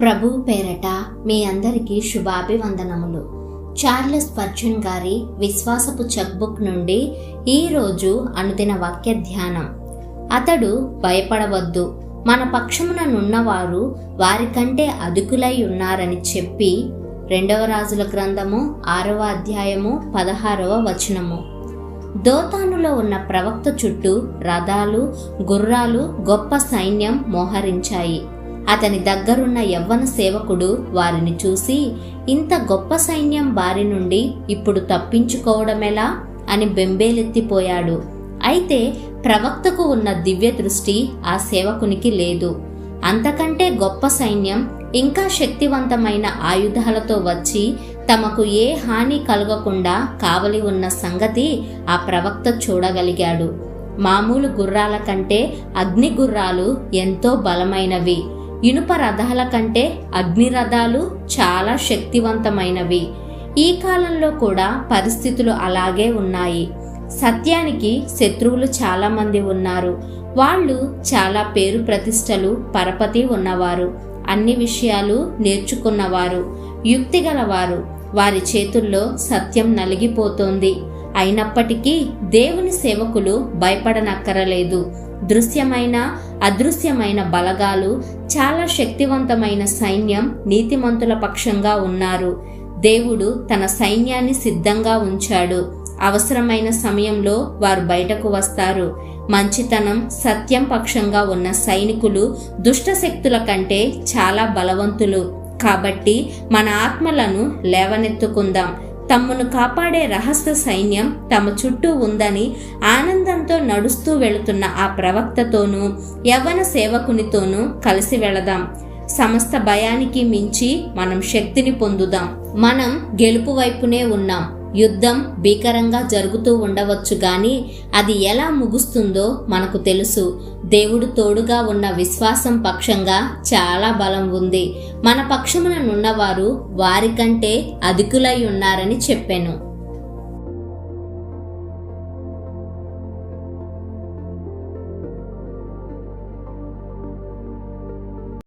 ప్రభు పేరట మీ అందరికీ శుభాభివందనములు. చార్లెస్ పర్చున్ గారి విశ్వాసపు చెక్బుక్ నుండి ఈరోజు అనుదిన వాక్య ధ్యానం. అతడు భయపడవద్దు మన పక్షముననున్నవారు వారికంటే అదుకులై ఉన్నారని చెప్పి రెండవ రాజుల గ్రంథము ఆరవ అధ్యాయము పదహారవ వచనము. దోతానులో ఉన్న ప్రవక్త చుట్టూ రథాలు గుర్రాలు గొప్ప సైన్యం మోహరించాయి. అతని దగ్గరున్న యవ్వన సేవకుడు వారిని చూసి ఇంత గొప్ప సైన్యం బారి నుండి ఇప్పుడు తప్పించుకోవడమెలా? అని బెంబేలెత్తిపోయాడు. అయితే ప్రవక్తకు ఉన్న దివ్య దృష్టి ఆ సేవకునికి లేదు. అంతకంటే గొప్ప సైన్యం ఇంకా శక్తివంతమైన ఆయుధాలతో వచ్చి తమకు ఏ హాని కలగకుండా కావలి ఉన్న సంగతి ఆ ప్రవక్త చూడగలిగాడు. మామూలు గుర్రాల కంటే అగ్ని గుర్రాలు ఎంతో బలమైనవి. ఇనుప రథాల కంటే అగ్ని రథాలు చాలా శక్తివంతమైనవి. ఈ కాలంలో కూడా పరిస్థితులు అలాగే ఉన్నాయి. సత్యానికి శత్రువులు చాలామంది ఉన్నారు. వాళ్ళు చాలా పేరు ప్రతిష్టలు పరపతి ఉన్నవారు. అన్ని విషయాలు నేర్చుకున్నవారు. యుక్తి గలవారు. వారి చేతుల్లో సత్యం నలిగిపోతోంది. అయినప్పటికీ దేవుని సేవకులు భయపడనక్కరలేదు. దృశ్యమైన అదృశ్యమైన బలగాలు చాలా శక్తివంతమైన సైన్యం నీతిమంతుల పక్షంగా ఉన్నారు. దేవుడు తన సైన్యాన్ని సిద్ధంగా ఉంచాడు. అవసరమైన సమయంలో వారు బయటకు వస్తారు. మంచితనం సత్యం పక్షంగా ఉన్న సైనికులు దుష్ట శక్తుల కంటే చాలా బలవంతులు. కాబట్టి మన ఆత్మలను లేవనెత్తుకుందాం. తమ్మును కాపాడే రహస్య సైన్యం తమ చుట్టూ ఉందని ఆనందంతో నడుస్తూ వెళుతున్న ఆ ప్రవక్తతోనూ యవ్వన సేవకునితోనూ కలిసి వెళదాం. సమస్త భయానికి మించి మనం శక్తిని పొందుదాం. మనం గెలుపు వైపునే ఉన్నాం. యుద్ధం భీకరంగా జరుగుతూ ఉండవచ్చు గాని అది ఎలా ముగుస్తుందో మనకు తెలుసు. దేవుడు తోడుగా ఉన్న విశ్వాసం పక్షంగా చాలా బలం ఉంది. మన పక్షముననున్నవారు వారికంటే అధికులై ఉన్నారని చెప్పాను.